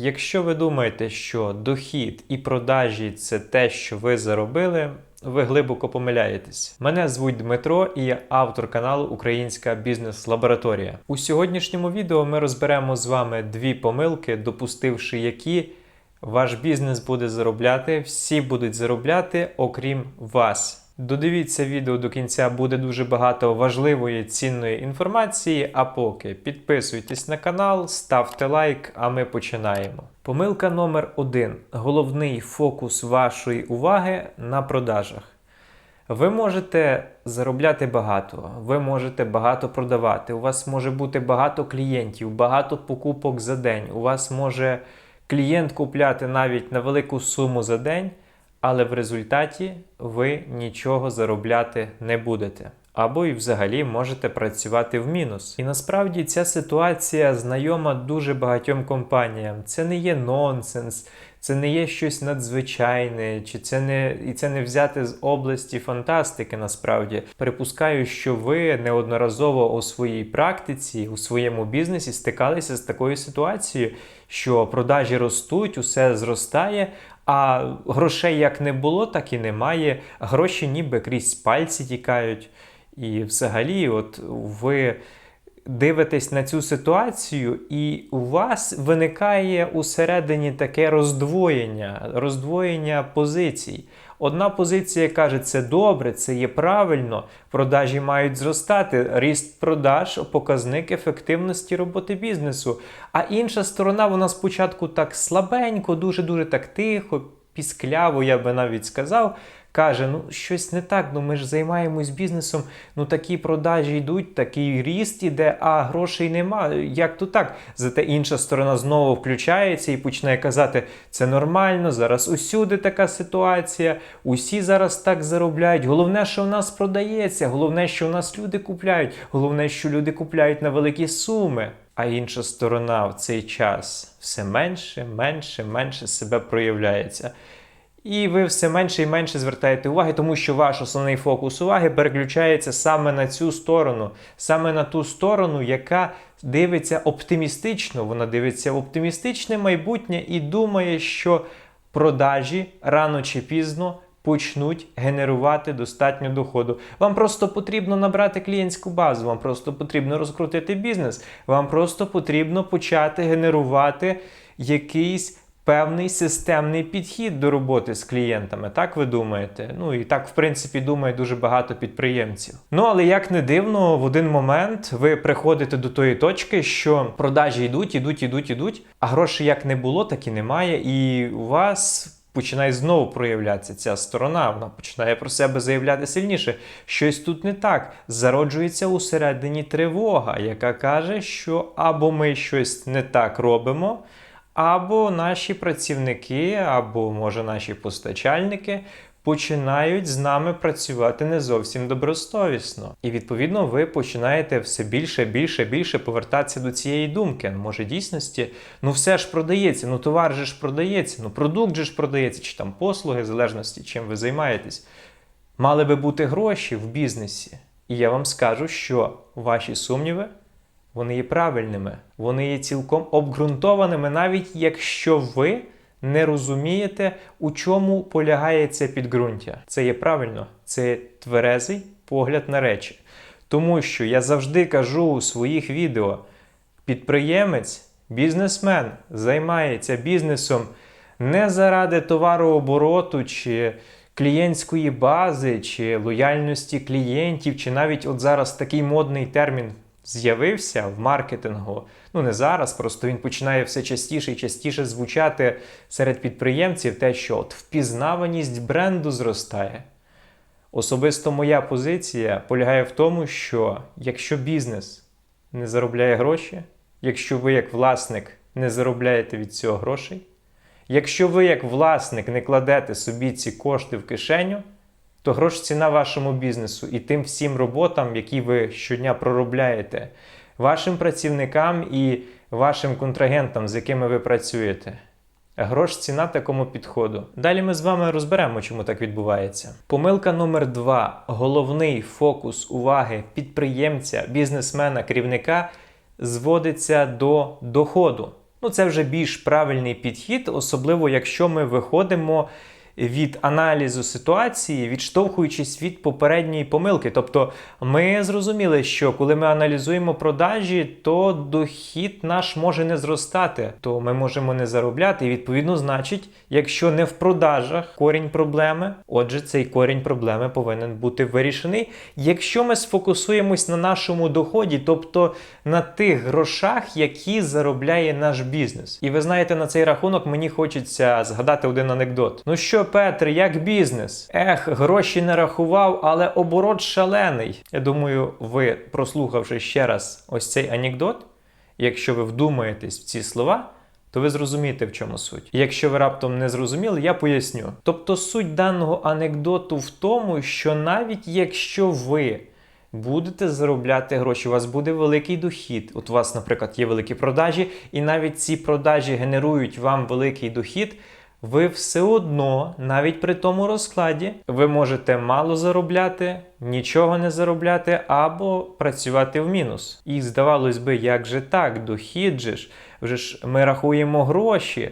Якщо ви думаєте, що дохід і продажі це те, що ви заробили, ви глибоко помиляєтесь. Мене звуть Дмитро і я автор каналу Українська бізнес-лабораторія. У сьогоднішньому відео ми розберемо з вами дві помилки, допустивши які ваш бізнес буде заробляти, всі будуть заробляти, окрім вас. Додивіться відео до кінця, буде дуже багато важливої цінної інформації. А поки підписуйтесь на канал, ставте лайк, а ми починаємо. Помилка номер один: головний фокус вашої уваги на продажах. Ви можете заробляти багато, ви можете багато продавати. У вас може бути багато клієнтів, багато покупок за день. У вас може клієнт купляти навіть на велику суму за день, але в результаті ви нічого заробляти не будете. Або і взагалі можете працювати в мінус. І насправді ця ситуація знайома дуже багатьом компаніям. Це не є нонсенс, це не є щось надзвичайне, чи це не і це не взяти з області фантастики. Насправді припускаю, що ви неодноразово у своїй практиці, у своєму бізнесі стикалися з такою ситуацією, що продажі ростуть, усе зростає. А грошей як не було, так і немає. Гроші ніби крізь пальці тікають. І взагалі, от ви дивитесь на цю ситуацію, і у вас виникає усередині таке роздвоєння, роздвоєння позицій. Одна позиція каже, це добре, це є правильно, продажі мають зростати, ріст продаж показник ефективності роботи бізнесу. А інша сторона, вона спочатку так слабенько, дуже-дуже так тихо, піскляво, я би навіть сказав. Каже, ну щось не так, ну ми ж займаємось бізнесом, ну такі продажі йдуть, такий ріст іде, а грошей нема. Як то так? Зате інша сторона знову включається і починає казати, це нормально, зараз усюди така ситуація, усі зараз так заробляють. Головне, що в нас продається, головне, що в нас люди купляють, головне, що люди купляють на великі суми. А інша сторона в цей час все менше, менше, менше себе проявляється. І ви все менше і менше звертаєте уваги, тому що ваш основний фокус уваги переключається саме на цю сторону, саме на ту сторону, яка дивиться оптимістично. Вона дивиться в оптимістичне майбутнє і думає, що продажі рано чи пізно. Почнуть генерувати достатньо доходу. Вам просто потрібно набрати клієнтську базу, вам просто потрібно розкрутити бізнес, вам просто потрібно почати генерувати якийсь певний системний підхід до роботи з клієнтами. Так ви думаєте? Ну і так, в принципі, думає дуже багато підприємців. Ну але як не дивно, в один момент ви приходите до тої точки, що продажі йдуть, ідуть, ідуть, ідуть, а грошей як не було, так і немає. І у вас. Починає знову проявлятися ця сторона, вона починає про себе заявляти сильніше. Щось тут не так. Зароджується усередині тривога, яка каже, що або ми щось не так робимо, або наші працівники, або, може, наші постачальники починають з нами працювати не зовсім добросовісно. І відповідно ви починаєте все більше, більше, більше повертатися до цієї думки. Може, дійсності, ну все ж продається, ну товар же ж продається, ну продукт же ж продається, чи там послуги, в залежності, чим ви займаєтесь. Мали би бути гроші в бізнесі. І я вам скажу, що ваші сумніви. Вони є правильними, вони є цілком обґрунтованими, навіть якщо ви не розумієте, у чому полягає це підґрунтя. Це є правильно, це тверезий погляд на речі. Тому що я завжди кажу у своїх відео: підприємець, бізнесмен займається бізнесом не заради товарообороту чи клієнтської бази, чи лояльності клієнтів, чи навіть от зараз такий модний термін з'явився в маркетингу. Ну не зараз, просто він починає все частіше і частіше звучати серед підприємців, те, що от впізнаваність бренду зростає. Особисто моя позиція полягає в тому, що якщо бізнес не заробляє гроші, якщо ви як власник не заробляєте від цього грошей, якщо ви як власник не кладете собі ці кошти в кишеню, то грош ціна вашому бізнесу і тим всім роботам, які ви щодня проробляєте, вашим працівникам і вашим контрагентам, з якими ви працюєте. Грош ціна такому підходу. Далі ми з вами розберемо, чому так відбувається. Помилка номер два: головний фокус уваги підприємця, бізнесмена, керівника зводиться до доходу. Ну, це вже більш правильний підхід, особливо якщо ми виходимо від аналізу ситуації, відштовхуючись від попередньої помилки. Тобто ми зрозуміли, що коли ми аналізуємо продажі, то дохід наш може не зростати, то ми можемо не заробляти. І відповідно, значить, якщо не в продажах корінь проблеми, отже, цей корінь проблеми повинен бути вирішений. Якщо ми сфокусуємось на нашому доході, тобто на тих грошах, які заробляє наш бізнес. І ви знаєте, на цей рахунок мені хочеться згадати один анекдот. Ну що, Петр, як бізнес? Ех, гроші не рахував, але оборот шалений. Я думаю, ви, прослухавши ще раз ось цей анекдот, якщо ви вдумаєтесь в ці слова. То ви зрозумієте, в чому суть. Якщо ви раптом не зрозуміли, я поясню. Тобто суть даного анекдоту в тому, що навіть якщо ви будете заробляти гроші, у вас буде великий дохід. От у вас, наприклад, є великі продажі, і навіть ці продажі генерують вам великий дохід. Ви все одно, навіть при тому розкладі, ви можете мало заробляти, нічого не заробляти або працювати в мінус. І здавалось би, як же так, дохід же ж, вже ж ми рахуємо гроші.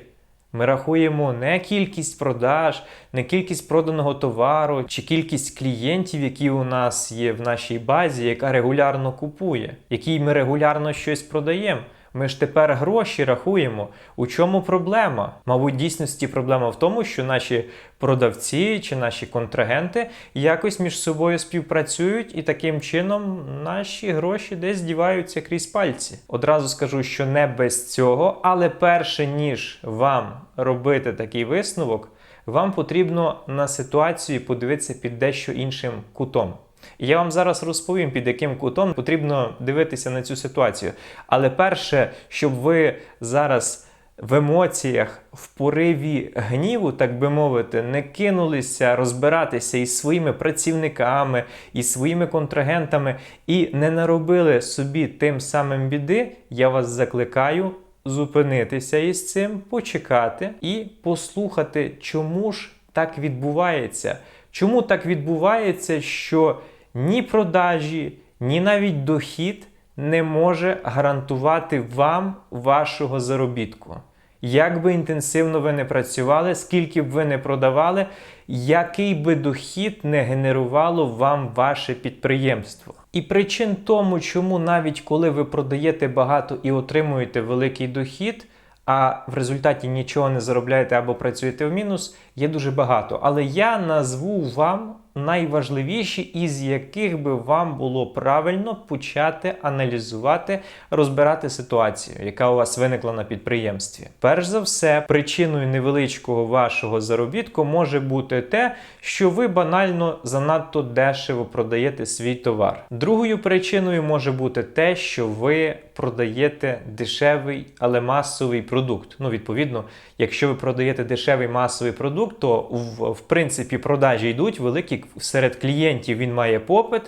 Ми рахуємо не кількість продаж, не кількість проданого товару чи кількість клієнтів, які у нас є в нашій базі, яка регулярно купує, якій ми регулярно щось продаємо. Ми ж тепер гроші рахуємо. У чому проблема? Мабуть, дійсності проблема в тому, що наші продавці чи наші контрагенти якось між собою співпрацюють, і таким чином наші гроші десь діваються крізь пальці. Одразу скажу, що не без цього, але перше ніж вам робити такий висновок, вам потрібно на ситуацію подивитися під дещо іншим кутом. Я вам зараз розповім, під яким кутом потрібно дивитися на цю ситуацію. Але перше, щоб ви зараз в емоціях, в пориві гніву, так би мовити, не кинулися розбиратися із своїми працівниками, із своїми контрагентами і не наробили собі тим самим біди, я вас закликаю. Зупинитися із цим, почекати і послухати, чому ж так відбувається. Чому так відбувається, що ні продажі, ні навіть дохід не може гарантувати вам вашого заробітку? Як би інтенсивно ви не працювали, скільки б ви не продавали, який би дохід не генерувало вам ваше підприємство? І причин тому, чому навіть коли ви продаєте багато і отримуєте великий дохід, а в результаті нічого не заробляєте або працюєте в мінус, є дуже багато. Але я назву вам найважливіші, із яких би вам було правильно почати аналізувати, розбирати ситуацію, яка у вас виникла на підприємстві. Перш за все, причиною невеличкого вашого заробітку може бути те, що ви банально занадто дешево продаєте свій товар. Другою причиною може бути те, що ви продаєте дешевий, але масовий продукт. Ну, відповідно, якщо ви продаєте дешевий масовий продукт, то в, в принципі продажі йдуть великі серед клієнтів. Він має попит.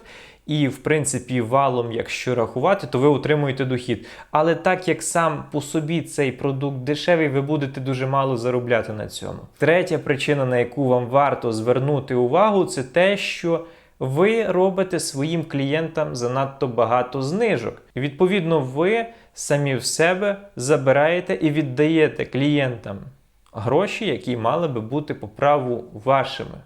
І, в принципі, валом, якщо рахувати, то ви отримуєте дохід. Але так як сам по собі цей продукт дешевий, ви будете дуже мало заробляти на цьому. Третя причина, на яку вам варто звернути увагу, це те, що ви робите своїм клієнтам занадто багато знижок. Відповідно, ви самі в себе забираєте і віддаєте клієнтам гроші, які мали би бути по праву вашими.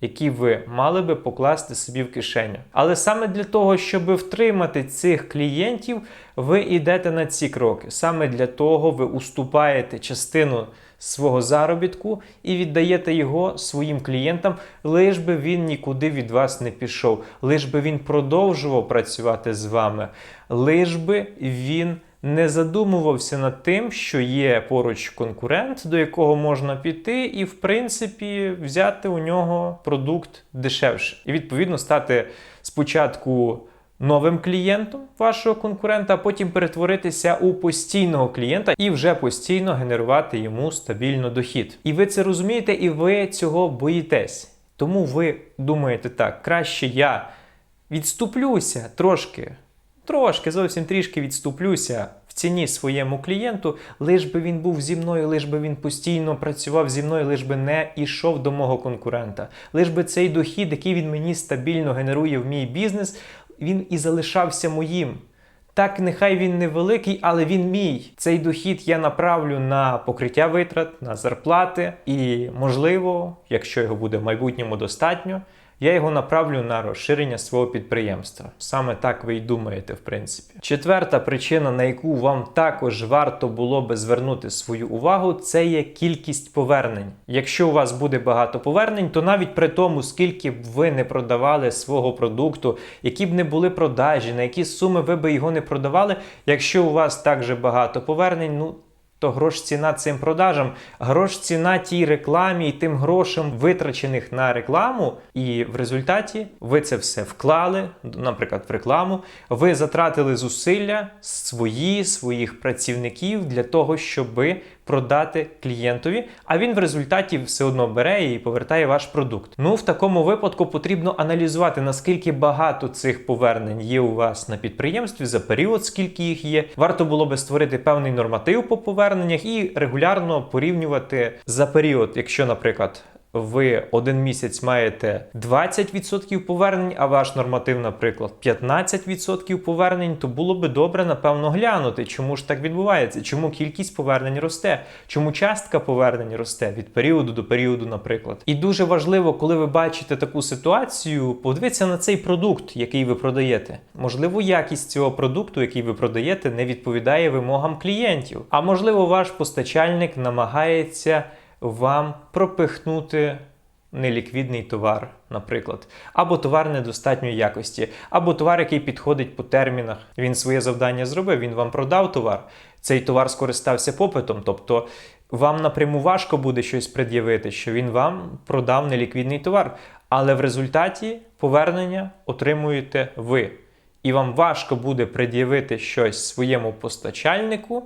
Які ви мали би покласти собі в кишеню. Але саме для того, щоб втримати цих клієнтів, ви йдете на ці кроки. Саме для того ви уступаєте частину свого заробітку і віддаєте його своїм клієнтам, лиш би він нікуди від вас не пішов, лиш би він продовжував працювати з вами, лиш би він не задумувався над тим, що є поруч конкурент, до якого можна піти, і, в принципі, взяти у нього продукт дешевше. І відповідно стати спочатку. Новим клієнтом вашого конкурента, а потім перетворитися у постійного клієнта і вже постійно генерувати йому стабільно дохід. І ви це розумієте, і ви цього боїтесь. Тому ви думаєте так, краще я відступлюся трошки, трошки, зовсім трішки відступлюся в ціні своєму клієнту, лиш би він був зі мною, лиш би він постійно працював зі мною, лиш би не йшов до мого конкурента, лиш би цей дохід, який він мені стабільно генерує в мій бізнес, він і залишався моїм. Так, нехай він невеликий, але він мій. Цей дохід я направлю на покриття витрат, на зарплати, і, можливо, якщо його буде в майбутньому достатньо, я його направлю на розширення свого підприємства. Саме так ви й думаєте, в принципі. Четверта причина, на яку вам також варто було би звернути свою увагу, це є кількість повернень. Якщо у вас буде багато повернень, то навіть при тому, скільки б ви не продавали свого продукту, які б не були продажі, на які суми ви би його не продавали, якщо у вас також багато повернень, ну то грош ціна цим продажам, грош ціна тій рекламі і тим грошам, витрачених на рекламу, і в результаті ви це все вклали, наприклад, в рекламу. Ви затратили зусилля свої, своїх працівників для того, щоби продати клієнтові, а він в результаті все одно бере і повертає ваш продукт. Ну, в такому випадку потрібно аналізувати, наскільки багато цих повернень є у вас на підприємстві за період, скільки їх є. Варто було би створити певний норматив по поверненнях і регулярно порівнювати за період, якщо, наприклад ви один місяць маєте 20% повернень, а ваш норматив, наприклад, 15% повернень, то було би добре, напевно, глянути, чому ж так відбувається, чому кількість повернень росте, чому частка повернень росте від періоду до періоду, наприклад. І дуже важливо, коли ви бачите таку ситуацію, подивитися на цей продукт, який ви продаєте. Можливо, якість цього продукту, який ви продаєте, не відповідає вимогам клієнтів. А можливо, ваш постачальник намагається вам пропихнути неліквідний товар, наприклад, або товар недостатньої якості, або товар, який підходить по термінах. Він своє завдання зробив, він вам продав товар. Цей товар скористався попитом, тобто вам напряму важко буде щось пред'явити, що він вам продав неліквідний товар. Але в результаті повернення отримуєте ви. І вам важко буде пред'явити щось своєму постачальнику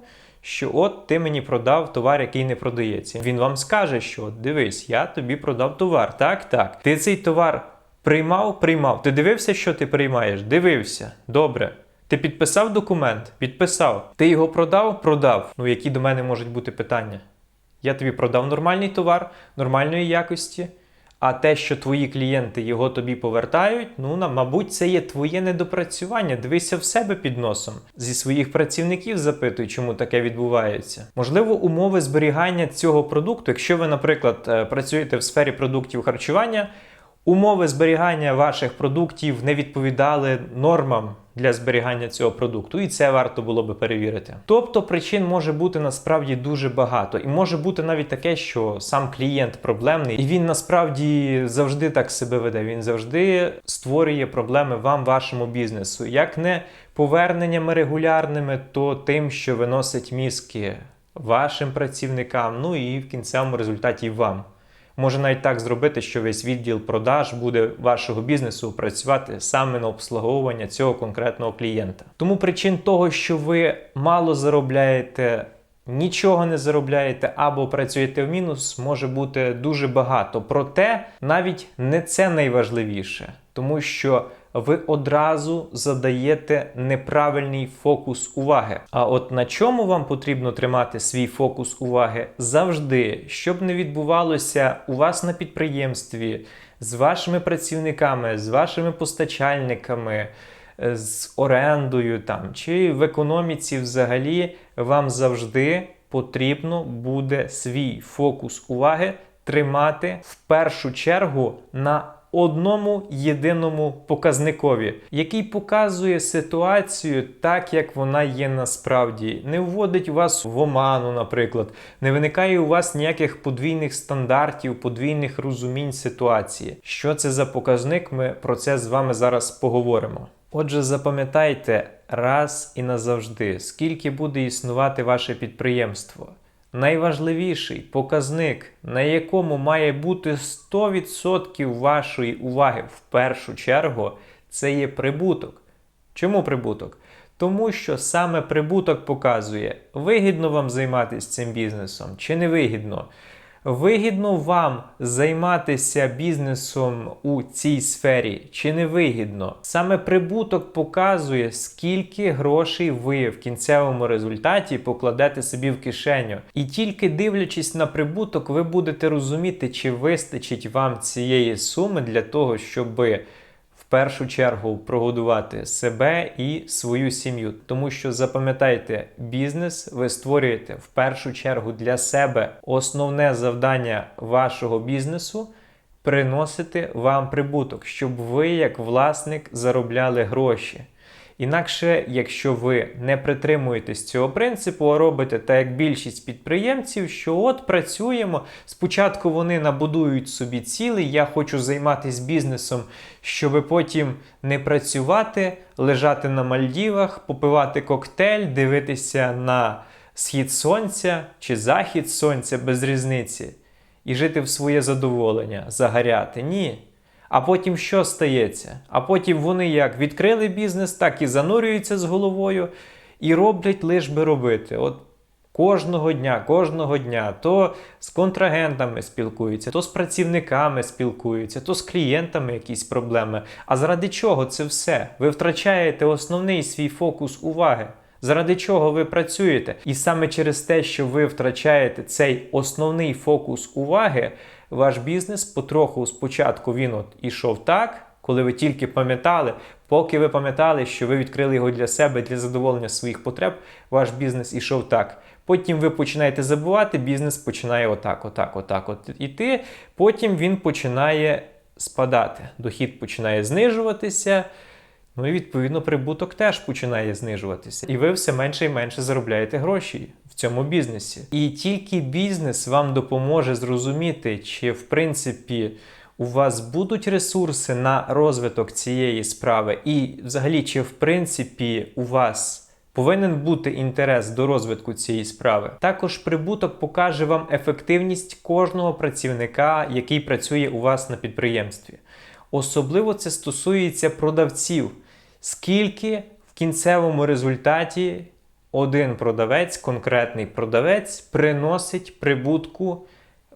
що от ти мені продав товар, який не продається. Він вам скаже, що дивись, я тобі продав товар. Так, так. Ти цей товар приймав, приймав. Ти дивився, що ти приймаєш? Дивився. Добре. Ти підписав документ? Підписав. Ти його продав? Продав. Ну, які до мене можуть бути питання? Я тобі продав нормальний товар, нормальної якості. А те, що твої клієнти його тобі повертають, ну мабуть, це є твоє недопрацювання. Дивися в себе під носом. Зі своїх працівників запитуй, чому таке відбувається. Можливо, умови зберігання цього продукту, якщо ви, наприклад, е, працюєте в сфері продуктів харчування, умови зберігання ваших продуктів не відповідали нормам для зберігання цього продукту, і це варто було би перевірити. Тобто причин може бути насправді дуже багато, і може бути навіть таке, що сам клієнт проблемний, і він насправді завжди так себе веде. Він завжди створює проблеми вам, вашому бізнесу, як не поверненнями регулярними, то тим, що виносить мізки вашим працівникам, ну і в кінцевому результаті вам. Може навіть так зробити, що весь відділ продаж буде вашого бізнесу працювати саме на обслуговування цього конкретного клієнта. Тому причин того, що ви мало заробляєте. Нічого не заробляєте або працюєте в мінус, може бути дуже багато. Проте навіть не це найважливіше, тому що ви одразу задаєте неправильний фокус уваги. А от на чому вам потрібно тримати свій фокус уваги завжди, щоб не відбувалося у вас на підприємстві з вашими працівниками, з вашими постачальниками. Е, з орендою там чи в економіці взагалі вам завжди потрібно буде свій фокус уваги тримати в першу чергу на одному єдиному показникові, який показує ситуацію так, як вона є насправді. Не вводить вас в оману, наприклад, не виникає у вас ніяких подвійних стандартів, подвійних розумінь ситуації. Що це за показник? Ми про це з вами зараз поговоримо. Отже, запам'ятайте раз і назавжди, скільки буде існувати ваше підприємство найважливіший показник, на якому має бути 100% вашої уваги в першу чергу, це є прибуток. Чому прибуток? Тому що саме прибуток показує, вигідно вам займатися цим бізнесом чи не вигідно. Вигідно вам займатися бізнесом у цій сфері чи не вигідно? Саме прибуток показує, скільки грошей ви в кінцевому результаті покладете собі в кишеню. І тільки дивлячись на прибуток, ви будете розуміти, чи вистачить вам цієї суми для того, щоб першу чергу прогодувати себе і свою сім'ю. Тому що запам'ятайте, бізнес ви створюєте в першу чергу для себе. Основне завдання вашого бізнесу приносити вам прибуток, щоб ви, як власник, заробляли гроші. Інакше, якщо ви не притримуєтесь цього принципу, а робите так, як більшість підприємців, що от працюємо, спочатку вони набудують собі цілі, я хочу займатися бізнесом, щоб потім не працювати, лежати на Мальдівах, попивати коктейль, дивитися на схід сонця чи захід сонця без різниці, і жити в своє задоволення, загоряти. Ні. А потім що стається? А потім вони як відкрили бізнес, так і занурюються з головою і роблять лиш би робити. От кожного дня, кожного дня, то з контрагентами спілкуються, то з працівниками спілкуються, то з клієнтами якісь проблеми. А заради чого це все? Ви втрачаєте основний свій фокус уваги. Заради чого ви працюєте? І саме через те, що ви втрачаєте цей основний фокус уваги, ваш бізнес потроху спочатку він от ішов так, коли ви тільки пам'ятали, поки ви пам'ятали, що ви відкрили його для себе, для задоволення своїх потреб, ваш бізнес ішов так. Потім ви починаєте забувати, бізнес починає отак, отак, отак, от іти. Потім він починає спадати. Дохід починає знижуватися. Ну і відповідно прибуток теж починає знижуватися. І ви все менше і менше заробляєте гроші в цьому бізнесі. І тільки бізнес вам допоможе зрозуміти, чи в принципі у вас будуть ресурси на розвиток цієї справи, і взагалі, чи в принципі у вас. Повинен бути інтерес до розвитку цієї справи. Також прибуток покаже вам ефективність кожного працівника, який працює у вас на підприємстві. Особливо це стосується продавців. Скільки в кінцевому результаті один продавець, конкретний продавець, приносить прибутку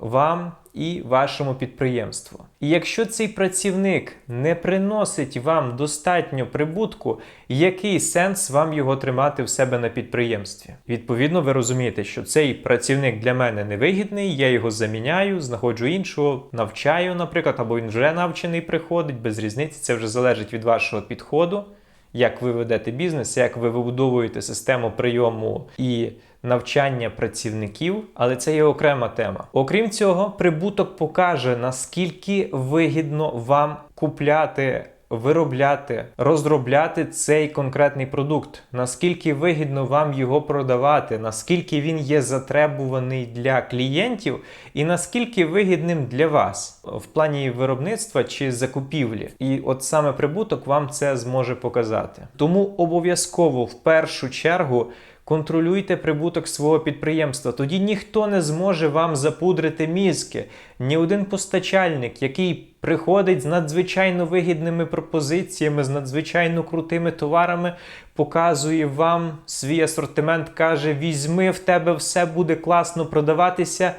вам і вашому підприємству. І якщо цей працівник не приносить вам достатньо прибутку, який сенс вам його тримати в себе на підприємстві? Відповідно, ви розумієте, що цей працівник для мене невигідний, я його заміняю, знаходжу іншого, навчаю, наприклад, або він вже навчений приходить, без різниці, це вже залежить від вашого підходу. Як ви ведете бізнес, як ви вибудовуєте систему прийому і навчання працівників, але це є окрема тема. Окрім цього, прибуток покаже наскільки вигідно вам купляти. Виробляти, розробляти цей конкретний продукт, наскільки вигідно вам його продавати, наскільки він є затребуваний для клієнтів, і наскільки вигідним для вас в плані виробництва чи закупівлі. І от саме прибуток вам це зможе показати. Тому обов'язково в першу чергу. Контролюйте прибуток свого підприємства, тоді ніхто не зможе вам запудрити мізки. Ні один постачальник, який приходить з надзвичайно вигідними пропозиціями, з надзвичайно крутими товарами, показує вам свій асортимент, каже: візьми в тебе все буде класно продаватися.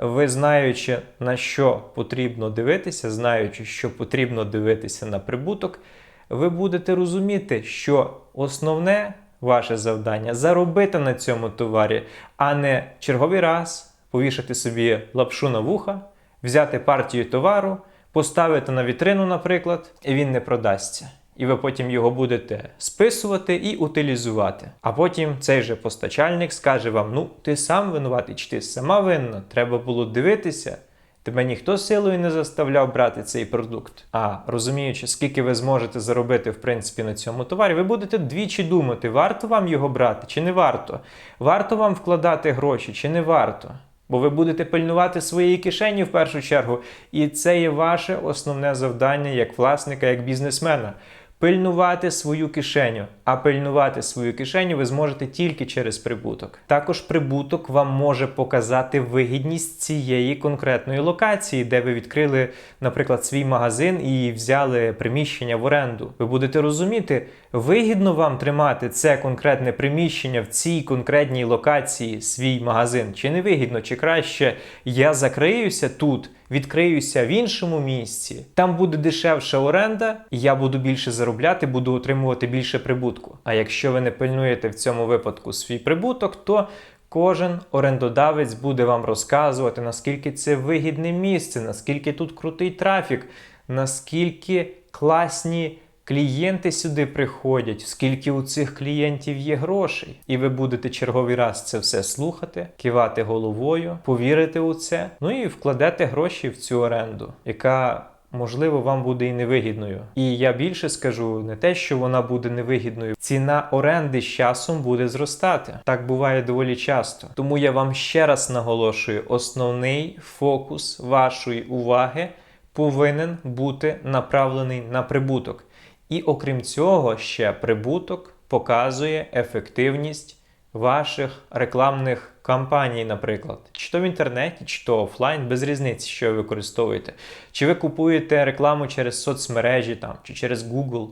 Ви знаючи, на що потрібно дивитися, знаючи, що потрібно дивитися на прибуток, ви будете розуміти, що основне ваше завдання заробити на цьому товарі, а не черговий раз повішати собі лапшу на вуха, взяти партію товару, поставити на вітрину, наприклад, і він не продасться. І ви потім його будете списувати і утилізувати. А потім цей же постачальник скаже вам: ну, ти сам винуватий, чи ти сама винна, треба було дивитися. Тебе ніхто силою не заставляв брати цей продукт. А розуміючи, скільки ви зможете заробити в принципі на цьому товарі, ви будете двічі думати, варто вам його брати чи не варто. Варто вам вкладати гроші чи не варто. Бо ви будете пильнувати своєї кишені в першу чергу. І це є ваше основне завдання як власника, як бізнесмена. Пильнувати свою кишеню, а пильнувати свою кишеню ви зможете тільки через прибуток. Також прибуток вам може показати вигідність цієї конкретної локації, де ви відкрили, наприклад, свій магазин і взяли приміщення в оренду. Ви будете розуміти, вигідно вам тримати це конкретне приміщення в цій конкретній локації, свій магазин, чи не вигідно, чи краще я закриюся тут відкриюся в іншому місці, там буде дешевша оренда, і я буду більше заробляти, буду отримувати більше прибутку. А якщо ви не пильнуєте в цьому випадку свій прибуток, то Кожен орендодавець буде вам розказувати, наскільки це вигідне місце, наскільки тут крутий трафік, наскільки класні клієнти сюди приходять, скільки у цих клієнтів є грошей. І ви будете черговий раз це все слухати, кивати головою, повірити у це, ну і вкладете гроші в цю оренду, яка. Можливо, вам буде і невигідною. І я більше скажу не те, що вона буде невигідною. Ціна оренди з часом буде зростати. Так буває доволі часто. Тому я вам ще раз наголошую: основний фокус вашої уваги повинен бути направлений на прибуток. І окрім цього, ще прибуток показує ефективність ваших рекламних кампаній, наприклад, чи то в інтернеті, чи то офлайн, без різниці, що ви використовуєте. Чи ви купуєте рекламу через соцмережі там, чи через Google.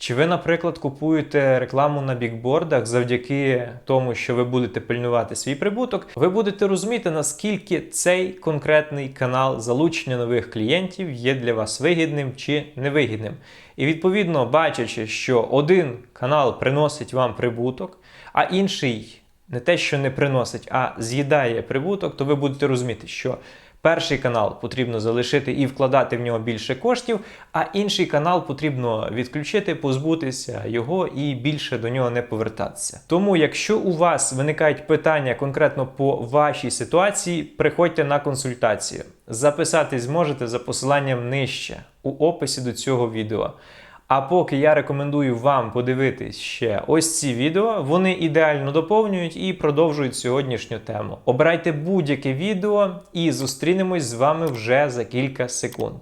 Чи ви, наприклад, купуєте рекламу на бікбордах завдяки тому, що ви будете пильнувати свій прибуток, ви будете розуміти, наскільки цей конкретний канал залучення нових клієнтів є для вас вигідним чи невигідним. І відповідно, бачачи, що один канал приносить вам прибуток, а інший не те, що не приносить, а з'їдає прибуток, то ви будете розуміти, що перший канал потрібно залишити і вкладати в нього більше коштів, а інший канал потрібно відключити, позбутися його і більше до нього не повертатися. Тому, якщо у вас виникають питання конкретно по вашій ситуації, приходьте на консультацію. Записатись зможете за посиланням нижче у описі до цього відео. А поки я рекомендую вам подивитись ще ось ці відео, вони ідеально доповнюють і продовжують сьогоднішню тему. Обирайте будь-яке відео і зустрінемось з вами вже за кілька секунд.